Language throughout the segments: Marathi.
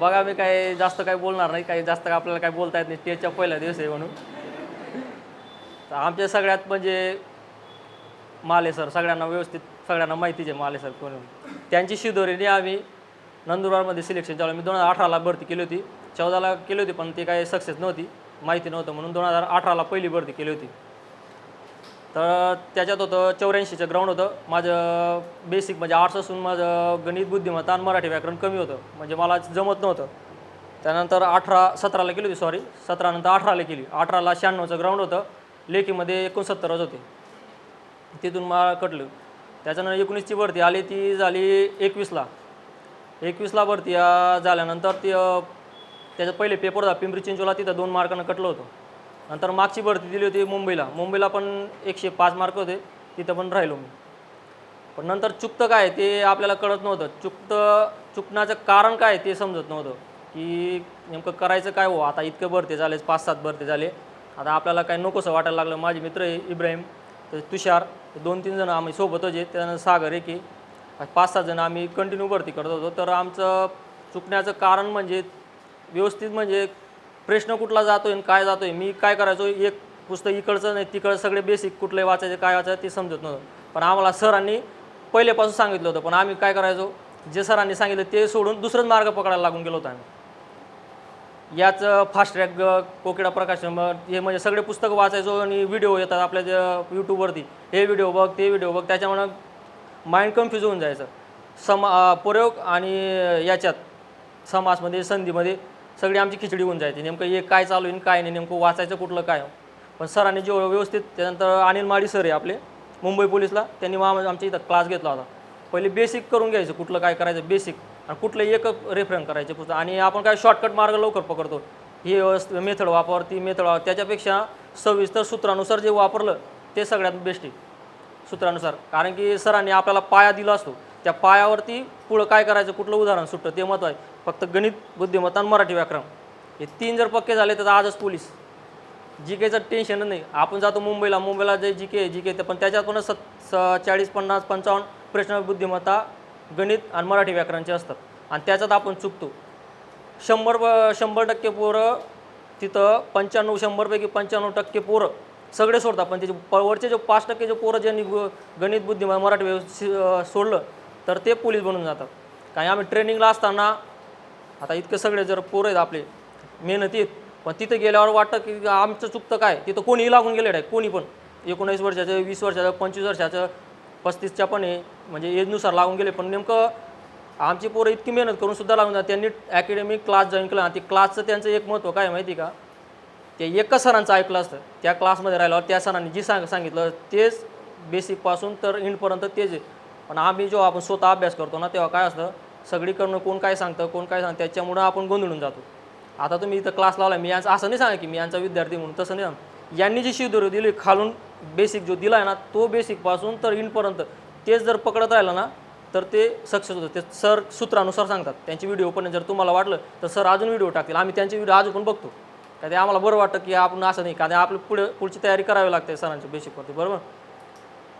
बघा मी काही जास्त काही बोलणार नाही काही जास्त आपल्याला काही बोलता येत नाही स्टेजच्या पहिला दिवस आहे म्हणून. तर आमच्या सगळ्यात म्हणजे माले सर सगळ्यांना व्यवस्थित सगळ्यांना माहितीच आहे माले सर कोण त्यांची शिदोरीने आम्ही नंदुरबारमध्ये सिलेक्शन चालू मी दोन हजार अठराला भरती केली होती. चौदाला केली होती पण ती काही सक्सेस नव्हती माहिती नव्हतं म्हणून दोन हजार अठराला पहिली भरती केली होती. तर त्याच्यात होतं चौऱ्याऐंशीचं ग्राउंड होतं. माझं बेसिक म्हणजे आर्ट्स असून माझं गणित बुद्धिमत्ता आणि मराठी व्याकरण कमी होतं. म्हणजे मला जमत नव्हतं. त्यानंतर अठरा सतराला केली होती सॉरी सतरानंतर अठराला केली. अठराला शहाण्णवचं ग्राउंड होतं. लेखीमध्ये एकोणसत्तरच होते. तिथून मला कटलं. त्याच्यानंतर एकोणीसची भरती आली ती झाली एकवीसला. एकवीसला भरती झाल्यानंतर ती त्याचं पहिले पेपर होता पिंपरी चिंचवला तिथं दोन मार्कानं कटलं होतं. नंतर मागची भरती दिली होती मुंबईला. मुंबईला पण एकशे पाच मार्क होते. तिथं पण राहिलो मी. पण नंतर चुकतं काय ते आपल्याला कळत नव्हतं. चुकतं चुकण्याचं कारण काय ते समजत नव्हतं. की नेमकं करायचं काय हो? आता इतकं भरते झाले पाच सात भरते झाले. आता आपल्याला काय नकोसं वाटायला लागलं. माझे मित्र आहे इब्राहिम तर तुषार दोन तीन जण आम्ही सोबत होते त्यानंतर सागर आहे. पाच सात जण आम्ही कंटिन्यू भरती करत होतो. तर आमचं चुकण्याचं कारण म्हणजे व्यवस्थित म्हणजे प्रश्न कुठला जातो आणि काय जातो आहे मी काय करायचो एक पुस्तक इकडचं नाही तिकडं सगळे बेसिक कुठले वाचायचे काय वाचायचं ते समजत नव्हतं. पण आम्हाला सरांनी पहिल्यापासून सांगितलं होतं पण आम्ही काय करायचो जे सरांनी सांगितलं ते सोडून दुसरंच मार्ग पकडायला लागून गेलो होतो आम्ही. याच फास्ट ट्रॅक कोकिडा प्रकाशन मग हे म्हणजे सगळे पुस्तकं वाचायचो आणि व्हिडिओ येतात आपल्या जे यूट्यूबवरती हे व्हिडिओ बघ ते व्हिडिओ बघ त्याच्यामुळं माइंड कन्फ्यूज होऊन जायचं. समा प्रयोग आणि याच्यात समासमध्ये संधीमध्ये सगळी आमची खिचडी होऊन जायची. नेमकं हे काय चालू आहे आणि काय नाही नेमकं वाचायचं कुठलं काय पण सरांनी जे व्यवस्थित त्यानंतर अनिल माडी सर आहे आपले मुंबई पोलीसला त्यांनी मग आमच्या इथं क्लास घेतला होता. पहिले बेसिक करून घ्यायचं कुठलं काय करायचं बेसिक आणि कुठलं एक रेफरन करायचे पुस्तक आणि आपण काय शॉर्टकट मार्ग लवकर पकडतो. ही मेथड वापर ती मेथड वापर. त्याच्यापेक्षा सविस्तर सूत्रानुसार जे वापरलं ते सगळ्यात बेस्ट आहे सूत्रानुसार. कारण की सरांनी आपल्याला पाया दिला असतो. त्या पायावरती पुढं काय करायचं कुठलं उदाहरण सुटतं ते महत्त्व आहे. फक्त गणित बुद्धिमत्ता आणि मराठी व्याकरण. हे तीन जर पक्के झाले तर आजच पोलीस. जी केचं टेन्शन नाही. आपण जातो मुंबईला मुंबईला जे जी के जी के पण त्याच्यात पण सत स चाळीस पन्नास पंचावन्न प्रश्न बुद्धिमत्ता गणित आणि मराठी व्याकरणचे असतात. आणि त्याच्यात आपण चुकतो. शंभर ब शंभर टक्के पोरं तिथं पंच्याण्णव शंभरपैकी पंच्याण्णव टक्के पोरं सगळे सोडतात. पण त्याचे प- वरचे जे पाच टक्के जे पोरं ज्यांनी गणित बुद्धिमत्ता मराठी व्यवस्थित सोडलं तर ते पोलीस बनून जातात. कारण आम्ही ट्रेनिंगला असताना आता इतके सगळे जर पोरं आहेत आपले मेहनतीत पण तिथं गेल्यावर वाटतं की आमचं चुकतं काय? तिथं कोणीही लागून गेलेलं आहे कोणी पण. एकोणीस वर्षाचं वीस वर्षाचं पंचवीस वर्षाचं पस्तीसच्या पण आहे म्हणजे एजनुसार लागून गेले. पण नेमकं आमची पोरं इतकी मेहनत करून सुद्धा लागून जातात. त्यांनी अकॅडमिक क्लास जॉईन केला. आणि ते क्लासचं त्यांचं एक महत्त्व काय माहिती आहे का? ते एकच सरांचं ऐकलं असतं. त्या क्लासमध्ये राहिल्यावर त्या सरांनी जी सांग सांगितलं तेच बेसिकपासून तर इंडपर्यंत तेच आहे. पण आम्ही जेव्हा आपण स्वतः अभ्यास करतो ना तेव्हा काय असतं सगळीकडनं कोण काय सांगतं कोण काय सांगतं त्याच्यामुळं आपण गोंधळून जातो. आता तुम्ही इथं क्लास लावला मी यांचं असं नाही सांगा की मी यांचा विद्यार्थी म्हणून तसं नाही सांग. यांनी जी शिदोरी दिली खालून बेसिक जो दिला आहे ना तो बेसिकपासून तर इनपर्यंत तेच जर पकडत राहिलं ना तर ते सक्सेस होतं. ते सर सूत्रानुसार सांगतात. त्यांची व्हिडिओ पण जर तुम्हाला वाटलं तर सर अजून व्हिडिओ टाकतील. आम्ही त्यांचे व्हिडिओ अजून पण बघतो. का ते आम्हाला बरं वाटतं की आपण असं नाही का ते आपलं पुढे पुढची तयारी करावी लागते सरांच्या बेसिकवरती बरोबर?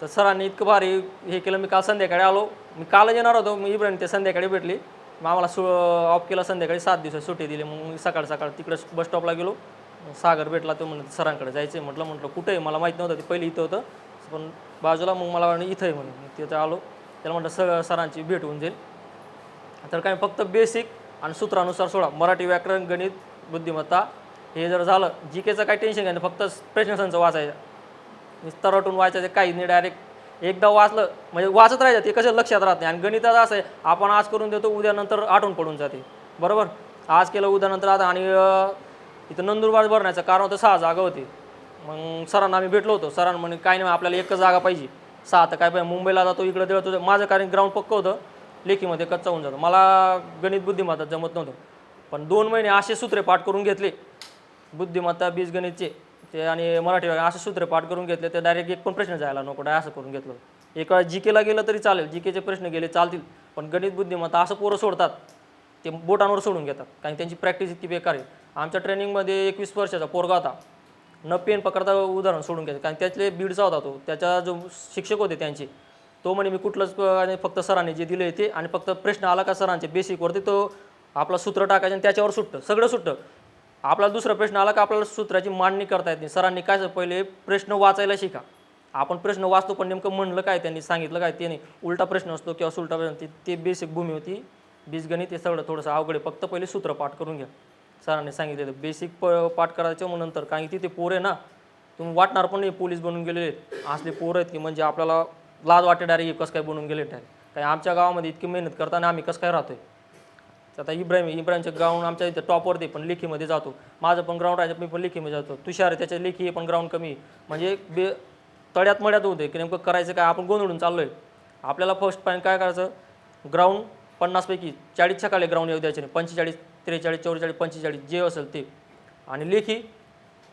तर सरांनी इतकं भारी हे केलं. मी काल संध्याकाळी आलो. मी कालच येणार होतो. मी इब्राहिम ते संध्याकाळी भेटली. मग आम्हाला सु ऑफ केला संध्याकाळी सात दिवसात सुट्टी दिली. मग मी सकाळ सकाळ तिकडे बस स्टॉपला गेलो. सागर भेटला. तो म्हणत सरांकडे जायचं आहे म्हटलं म्हटलं कुठे आहे मला माहीत नव्हतं. ते पहिले इथं होतं. पण बाजूला मग मला वाटलं इथं आहे म्हणून मग तिथं आलो. त्याला म्हटलं स सरांची भेट होऊन जाईल. तर काय फक्त बेसिक आणि सूत्रानुसार सोडा. मराठी व्याकरण गणित बुद्धिमत्ता हे जर झालं जी केचं काही टेन्शन घ्यायचं फक्त प्रश्नसंच वाचायचं. तरटून वाचायचं काही नाही डायरेक्ट एकदा वाचलं म्हणजे वाचत राहायचं ते कसं लक्षात राहत नाही. आणि गणितात असं आहे आपण आज करून देतो उद्यानंतर आठवण पडून जाते. बरोबर? आज केलं उद्यानंतर आता. आणि इथं नंदुरबार भरण्याचं कारण होतं सहा जागा होती. मग सरांना आम्ही भेटलो होतो. सरांना म्हणे काय नाही आपल्याला एकच जागा पाहिजे. सहा तर काय पाहिजे. मुंबईला जातो इकडं देतो माझं कारण ग्राउंड पक्क होतं. लेखीमध्ये कच्चा होऊन जातो. मला गणित बुद्धिमत्ता जमत नव्हतं. पण दोन महिने असे सूत्रे पाठ करून घेतले. बुद्धिमत्ता बीजगणितचे. ते आणि मराठी व्याकरण असं सूत्र पाठ करून घेतले ते डायरेक्ट एक पण प्रश्न जायला नको डाय असं करून घेतलं. एक वेळा जी केला गेलं तरी चालेल जी केचे प्रश्न गेले चालतील. पण गणित बुद्धिमत्ता असं पोरं सोडतात ते बोटांवर सोडून घेतात. कारण त्यांची प्रॅक्टिस इतकी बेकार आहे. आमच्या ट्रेनिंगमध्ये एकवीस वर्षाचा पोरगा होता. न पेन पकडता उदाहरण सोडून घ्यायचं. कारण त्यातले बीडचा होता तो. त्याचा जो शिक्षक होते त्यांचे तो म्हणे मी कुठलंच आणि फक्त सरांनी जे दिले ते आणि फक्त प्रश्न आला का सरांचे बेसिकवरती तो आपला सूत्र टाकायचं आणि त्याच्यावर सुटतं. सगळं सुटतं. आपला दुसरा प्रश्न आला का आपल्याला सूत्राची मांडणी करता येत नाही. सरांनी काय पहिले प्रश्न वाचायला शिका. आपण प्रश्न वाचतो पण नेमकं म्हणलं काय त्यांनी सांगितलं काय ते नाही. उलटा प्रश्न असतो किंवा सुलटा प्रश्न ते- बेसिक भूमी होती. बीजगणित हे सगळं थोडंसं अवघड आहे. फक्त पहिले सूत्र पाठ करून घ्या. सरांनी सांगितलेलं बेसिक प पाठ करायचं मग नंतर कारण की तिथे पोर आहे ना तुम्ही वाटणार पण नाही पोलीस बनून गेलेले आहेत. असले पोरं आहेत की म्हणजे आपल्याला लाज वाटे डायरेक्ट कसं काय बनून गेले डायरेक्ट काही आमच्या गावामध्ये इतकी मेहनत करताना आम्ही कसं काय राहतोय? आता इब्राहिम आहे, इब्राहिमचं ग्राउंड आमच्या इथं टॉपवरती पण लेखीमध्ये जातो. माझं पण ग्राउंड आहे मी पण लेखीमध्ये जातो. तुषार आहे, त्याच्या लेखी पण ग्राउंड कमी म्हणजे बे तळ्यात मळ्यात होते की नेमकं करायचं काय? आपण गोंधळून चाललो आहे आपल्याला फर्स्ट पॉईंट काय करायचं? ग्राउंड पन्नासपैकी चाळीसच्या खाली ग्राउंड येऊ द्यायचे नाही. पंचेचाळीस त्रेचाळीस चौवेचाळीस पंचेचाळीस जे असेल ते. आणि लेखी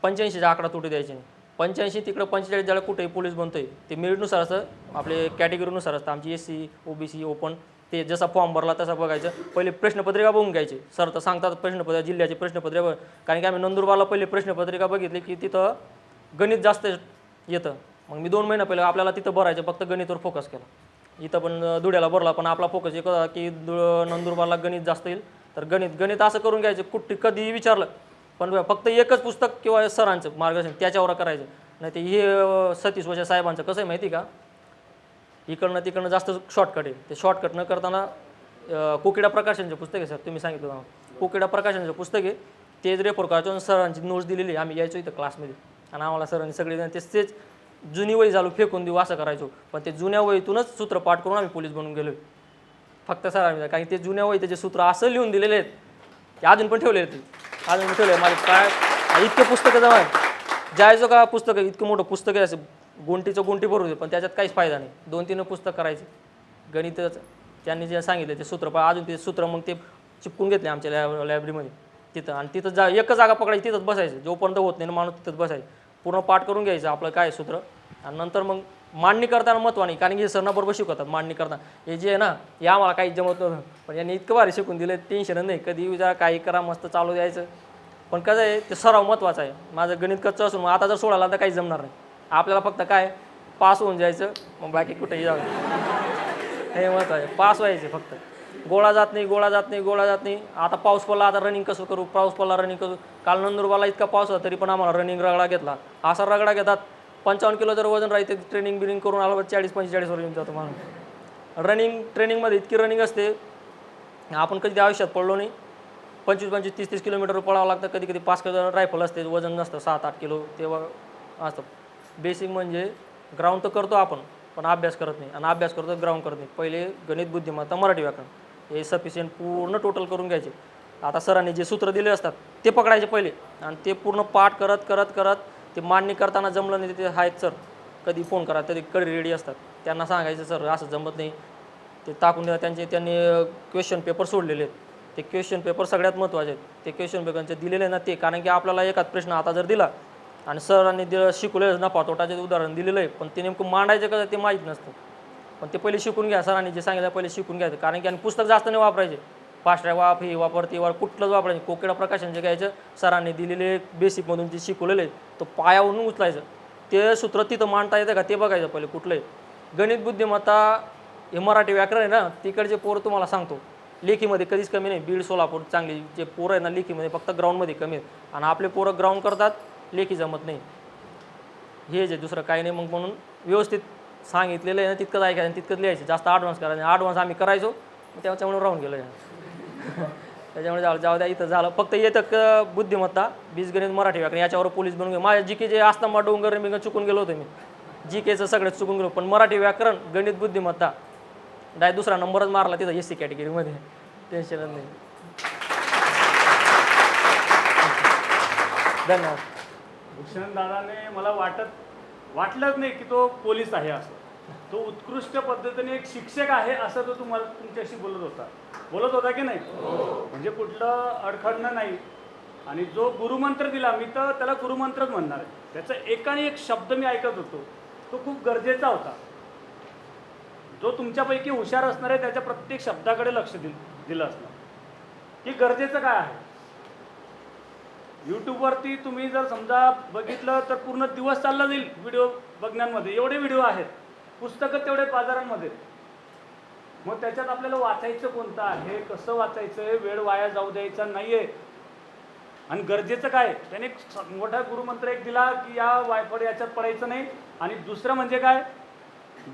पंच्याऐंशीचा आकडा तुटू द्यायचे नाही. पंच्याऐंशी तिकडं पंचेचाळीस ज्याला कुठेही पोलीस बनतोय ते मेरिटनुसार असतं आपले कॅटेगरीनुसार असतं. आमची S C O B C open ते जसा फॉर्म भरला तसा बघायचं. पहिले प्रश्नपत्रिका बघून घ्यायचे. सर तर सांगतात प्रश्नपत्रिका जिल्ह्याची प्रश्नपत्रिका कारण की आम्ही नंदुरबारला पहिले प्रश्नपत्रिका बघितली की तिथं गणित जास्त येतं. मग मी दोन महिना पहिले आपल्याला तिथं भरायचं फक्त गणितवर फोकस केला. इथं पण धुड्याला भरला पण आपला फोकस एक होता की नंदुरबारला गणित जास्त येईल. तर गणित गणित असं करून घ्यायचं. कुठे कधीही विचारलं पण फक्त एकच पुस्तक किंवा सरांचं मार्गदर्शन त्याच्यावर करायचं. नाही ते हे सतीश वशा साहेबांचं कसं आहे माहिती का? इकडनं तिकडनं जास्त शॉर्टकट आहे. ते शॉर्टकट न करताना कोकिडा प्रकाशनचे पुस्तक आहे सर. तुम्ही सांगितलं ना कोकिडा प्रकाशनचे पुस्तक आहे. तेच रेफर करायचो आणि सरांची नोट्स दिलेली आहे. आम्ही यायचो इथं क्लासमध्ये आणि आम्हाला सरांनी सगळेजण तेच तेच जुनी वही झालो फेकून देऊ असं करायचो. पण ते जुन्या वहीतूनच सूत्र पाठ करून आम्ही पोलीस बनून गेलो फक्त सरांनी कारण ते जुन्या वही त्याचे सूत्र असं लिहून दिलेले आहेत ते अजून पण ठेवले आहेत ते. अजून पण ठेवले माझे काय? इतके पुस्तकं जमा आहेत. का पुस्तकं? इतकं मोठं पुस्तक आहे. असं गुंटीचं गुंटी भरू दे पण त्याच्यात काहीच फायदा नाही. दोन तीन पुस्तक करायचे. गणितच. त्यांनी जे सांगितलं ते सूत्र. पण अजून ते सूत्र मग ते चिपकून घेतले आमच्या लॅब लायब्ररीमध्ये तिथं. आणि तिथं जा एकच जागा पकडायची तिथंच बसायचं. जोपर्यंत होत नाही माणूस तिथंच बसायचं. पूर्ण पाठ करून घ्यायचं आपलं काय सूत्र. आणि नंतर मग मांडणी करताना महत्त्व नाही कारण की हे सरना बरोबर शिकवतात मांडणी करताना. हे जे आहे ना हे आम्हाला काही जमत नव्हतं. पण यांनी इतकं भारी शिकून दिलं टेन्शन नाही कधी उद्या काही करा मस्त चालू द्यायचं. पण कसं आहे ते सराव महत्त्वाचा आहे. माझं गणित कच्चं असून मग आता जर सोडायला तर काही जमणार नाही. आपल्याला फक्त काय पास होऊन जायचं मग बाकी कुठेही जाऊ हे महत्त्व आहे. पास व्हायचे फक्त. गोळा जात नाही गोळा जात नाही गोळा जात नाही. आता पाऊस पडला आता रनिंग कसं करू? पाऊस पडला रनिंग करू? काल नंदुरबारला इतका पाऊस होता तरी पण आम्हाला रनिंग रगडा घेतला. असा रगडा घेतात पंचावन्न किलो जर वजन राहते ट्रेनिंग बिनिंग करून आला चाळीस पंचेचाळीसवर येऊन जातो माणूस. रनिंग ट्रेनिंगमध्ये इतकी रनिंग असते आपण कधी त्या आयुष्यात पडलो नाही. पंचवीस पंचवीस तीस तीस किलोमीटर पळावं लागतं कधी कधी पाच किलो रायफल असते वजन नसतं सात आठ किलो तेव्हा असतं. बेसिक म्हणजे ग्राउंड तर करतो आपण पण अभ्यास करत नाही. आणि अभ्यास करतो ग्राउंड करत नाही. पहिले गणित बुद्धिमत्ता मराठी व्याकरण हे सफिशियंट पूर्ण टोटल करून घ्यायचे. आता सरांनी जे सूत्र दिले असतात ते पकडायचे पहिले. आणि ते पूर्ण पाठ करत करत करत ते मांडणी करताना जमलं नाही ते आहेत सर. कधी फोन करा तरी कडे रेडी असतात. त्यांना सांगायचं सर असं जमत नाही. ते टाकून द्या त्यांचे त्यांनी क्वेश्चन पेपर सोडलेले आहेत. ते क्वेश्चन पेपर सगळ्यात महत्त्वाचे आहेत. ते क्वेश्चन पेपरचे दिलेले ना ते. कारण की आपल्याला एकाच प्रश्न आता जर दिला आणि सरांनी दिलं शिकवलं नफा तोटाचे उदाहरण दिलेलं आहे. पण ते नेमकं मांडायचं कसं ते माहीत नसतं. पण ते पहिले शिकून घ्या. सरांनी जे सांगितलं पहिले शिकून घ्यायचं कारण की आणि पुस्तक जास्त नाही वापरायचे. फास्ट ट्रॅक वाप हे वापर ते वापर कुठलंच वापरायचं कोकिडा प्रकाशन जे घ्यायचं सरांनी दिलेले बेसिकमधून जे शिकवलेलं आहे तो पायावरून उचलायचं. ते सूत्र तिथं मांडता येतं का? ते बघायचं पहिले कुठलंही गणित बुद्धिमत्ता हे मराठी व्याकरण आहे ना तिकडचे पोरं तुम्हाला सांगतो. लेखीमध्ये कधीच कमी नाही. बीड सोलापूर चांगली जे पोरं आहे ना लेखीमध्ये फक्त ग्राउंडमध्ये कमी आहेत. आणि आपले पोरं ग्राउंड करतात लेखी जमत नाही. हे जे दुसरं काही नाही मग म्हणून व्यवस्थित सांगितलेलं आहे ना तितकंच ऐकायचं तितकंच लिहायचं. जास्त ॲडव्हान्स करायचं ॲडव्हान्स आम्ही करायचो त्याच्यामुळे राहून गेलो. त्याच्यामुळे जाऊ जाऊ द्या इथं झालं. फक्त येतं क बुद्धिमत्ता बीजगणित मराठी व्याकरण याच्यावर पोलीस बनून गेलो. माझ्या जी के जे आस्तंबा डोंगर मी चुकून गेलो होतो मी. जी केचं सगळं चुकून गेलो. पण मराठी व्याकरण गणित बुद्धिमत्ता डाय दुसरा नंबरच मारला तिथं एस सी कॅटेगरीमध्ये. टेन्शनच नाही. धन्यवाद. भूषण दादाने मला वाटत वाटलंच नाही की तो पोलीस आहे असं. तो उत्कृष्ट पद्धतीने एक शिक्षक आहे असं तो तुम्हाला तुमच्याशी बोलत होता. बोलत होता की नाही? म्हणजे कुठलं अडखडणं नाही. आणि जो गुरुमंत्र दिला मी तर त्याला गुरुमंत्रच म्हणणार आहे. त्याचा एकाने एक शब्द मी ऐकत होतो. तो खूप गरजेचा होता. जो तुमच्यापैकी हुशार असणार आहे त्याच्या प्रत्येक शब्दाकडे लक्ष दिल दिलं असणार. की गरजेचं काय आहे? यूट्यूबवरती तुम्ही जर समजा बघितलं तर पूर्ण दिवस चालला जाईल व्हिडिओ बघण्यामध्ये. एवढे व्हिडिओ आहेत. पुस्तकं तेवढे बाजारांमध्ये मग त्याच्यात आपल्याला वाचायचं कोणतं आहे? कसं वाचायचं? आहे वेळ वाया जाऊ द्यायचा नाही आहे आणि गरजेचं काय? त्याने एक मोठा गुरुमंत्र एक दिला की या वायफळ याच्यात पडायचं नाही. आणि दुसरं म्हणजे काय?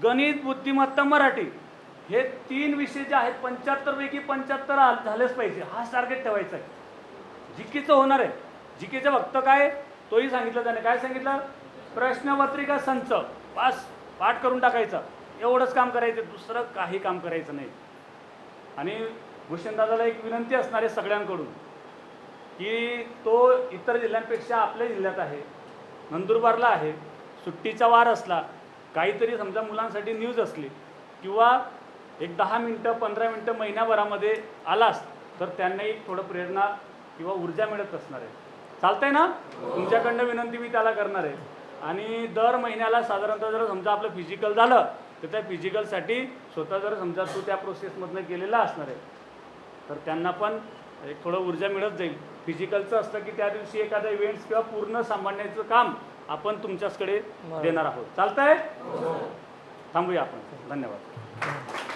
गणित बुद्धिमत्ता मराठी हे तीन विषय जे आहेत पंच्याहत्तरपैकी पंच्याहत्तर आ- झालेच पाहिजे. हा टार्गेट ठेवायचा आहे. जिकीचं होणार आहे. जिकेचं फक्त काय? तोही सांगितलं त्याने. काय सांगितलं? प्रश्नपत्रिका संच. पास पाठ करून टाकायचा. एवढंच काम करायचं दुसरं काही काम करायचं नाही. आणि भूषणदादाला एक विनंती असणार आहे सगळ्यांकडून की तो इतर जिल्ह्यांपेक्षा आपल्या जिल्ह्यात आहे नंदुरबारला आहे सुट्टीचा वार असला काहीतरी समजा मुलांसाठी न्यूज असली किंवा एक दहा मिनटं पंधरा मिनटं महिन्याभरामध्ये आलास तर त्यांनाही थोडं प्रेरणा किंवा ऊर्जा मिळत असणार आहे. चालतंय ना? तुमच्याकडनं विनंती मी त्याला करणार आहे. आणि दर महिन्याला साधारणतः जर समजा आपलं फिजिकल झालं तर त्या फिजिकलसाठी स्वतः जर समजा तू त्या प्रोसेसमधनं गेलेला असणार आहे तर त्यांना पण एक थोडं ऊर्जा मिळत जाईल. फिजिकलचं असतं की त्या दिवशी एखादा इव्हेंट्स किंवा पूर्ण सांभाळण्याचं काम आपण तुमच्याचकडे देणार आहोत. चालतंय? थांबूया आपण. धन्यवाद.